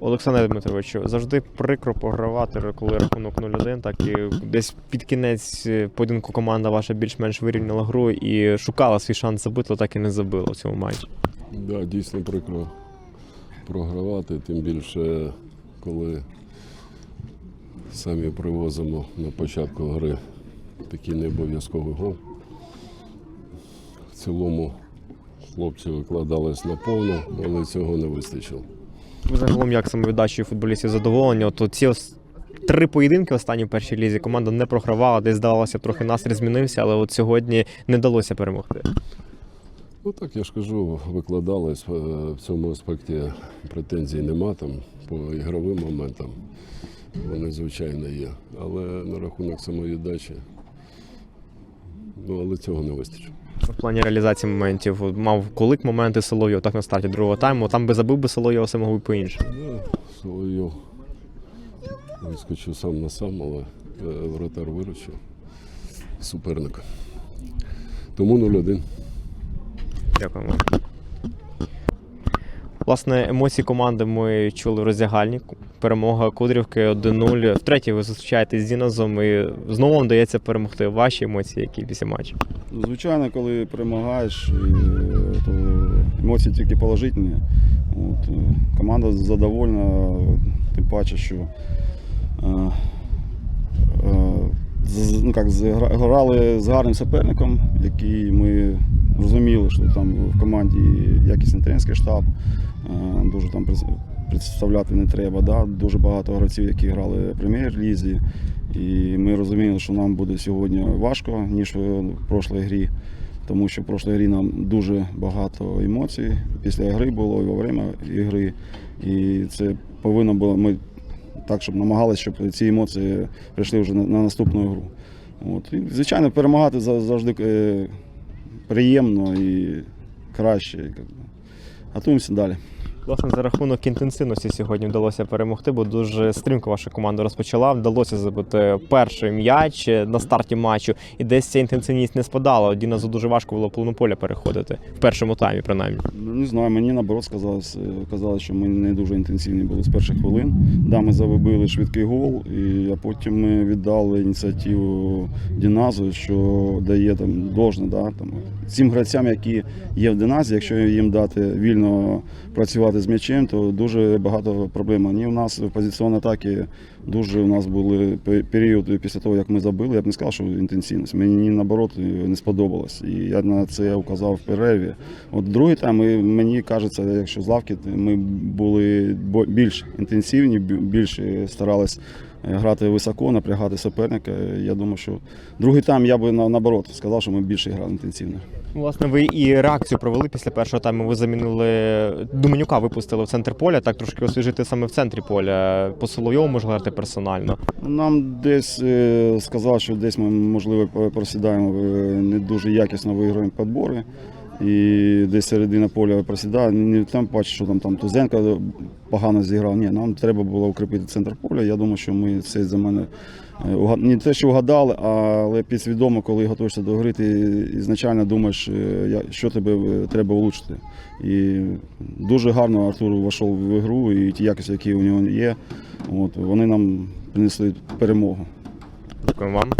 Олександр Дмитрович, завжди прикро програвати, коли рахунок 0-1, так і десь під кінець е, поєдинку команда ваша більш-менш вирівняла гру і шукала свій шанс забити, але так і не забила в цьому матчі. Да, дійсно прикро програвати, тим більше, коли самі привозимо на початку гри такий необов'язковий гол. В цілому хлопці викладались на повну, але цього не вистачило. Загалом як самовіддачею футболістів задоволені? От ці три поєдинки останні в першій лізі команда не програвала, десь здавалося, трохи настрій змінився, але от сьогодні не вдалося перемогти. Ну так я ж кажу, викладались е, в цьому аспекті претензій нема там по ігровим моментам. Вони, звичайно, є. Але на рахунок самої дачі, ну але цього не вистачило. В плані реалізації моментів мав колик моменти Соловйов, так на старті другого тайму. Там би забив би Соловйов, все могло б по-іншому. Да, Соловйов вискочив сам на сам, але е, вратар виручив суперника. Тому 0-1. Дякуємо. Власне, емоції команди ми чули в роздягальні. Перемога Кудрівки 1-0. Втретє ви зустрічаєтесь з Дінозом і знову вам вдається перемогти. Ваші емоції, які після матчу. Ну, Звичайно, коли перемагаєш, е, то емоції тільки положительні. От, е, команда задовольна, тим паче, що е, ну, як, грали з гарним суперником, який ми розуміли, що там в команді якісний тренерський штаб, дуже там представляти не треба. Да? Дуже багато гравців, які грали в прем'єр-лізі. І ми розуміли, що нам буде сьогодні важко, ніж в прошлій грі, тому що в прошлій грі нам дуже багато емоцій після гри було і во время ігри. І це повинно було ми так, щоб намагалися, щоб ці емоції прийшли вже на, на наступну гру. От. І, звичайно, перемагати завжди е, приємно і краще. Готуємося далі. Власне, за рахунок інтенсивності сьогодні вдалося перемогти, бо дуже стрімко ваша команда розпочала. Вдалося забити перший м'яч на старті матчу, і десь ця інтенсивність не спадала. Дінозу дуже важко було половину поля переходити в першому таймі, принаймні. Ну, не знаю, мені наоборот сказалось, е, казали, що ми не дуже інтенсивні були з перших хвилин. Да, ми забили швидкий гол, і, а потім ми віддали ініціативу Діназу, що дає там должне. Да, там, цим гравцям, які є в Диназі, якщо їм дати вільно працювати з м'ячем, то дуже багато проблем. Ні, у нас в атаки дуже у нас були пе- періоди після того, як ми забили. Я б не сказав, що інтенсивність. Мені наоборот не сподобалось. І я на це указав в перерві. От другий там, і мені кажеться, якщо з лавки, ми були більш інтенсивні, більше старались грати високо, напрягати суперника. Я думаю, що другий тайм я би наоборот сказав, що ми більше грали інтенсивно. Власне, ви і реакцію провели після першого тайму. Ви замінили Думенюка, випустили в центр поля, так трошки освіжити саме в центрі поля. По Соловйову можна грати персонально. Нам десь е, сказав, що десь ми, можливо, просідаємо, е, не дуже якісно виграємо підбори. І десь середина поля просідає. Не там бачу, що там, там Тузенко погано зіграв. Ні, нам треба було укріпити центр поля. Я думаю, що ми це за мене е, не те, що вгадали, але підсвідомо, коли готуєшся до гри, ти ізначально думаєш, е, що тебе е, треба влучити. І дуже гарно Артур вийшов в ігру, і ті якості, які у нього є, от, вони нам принесли перемогу. Дякую вам.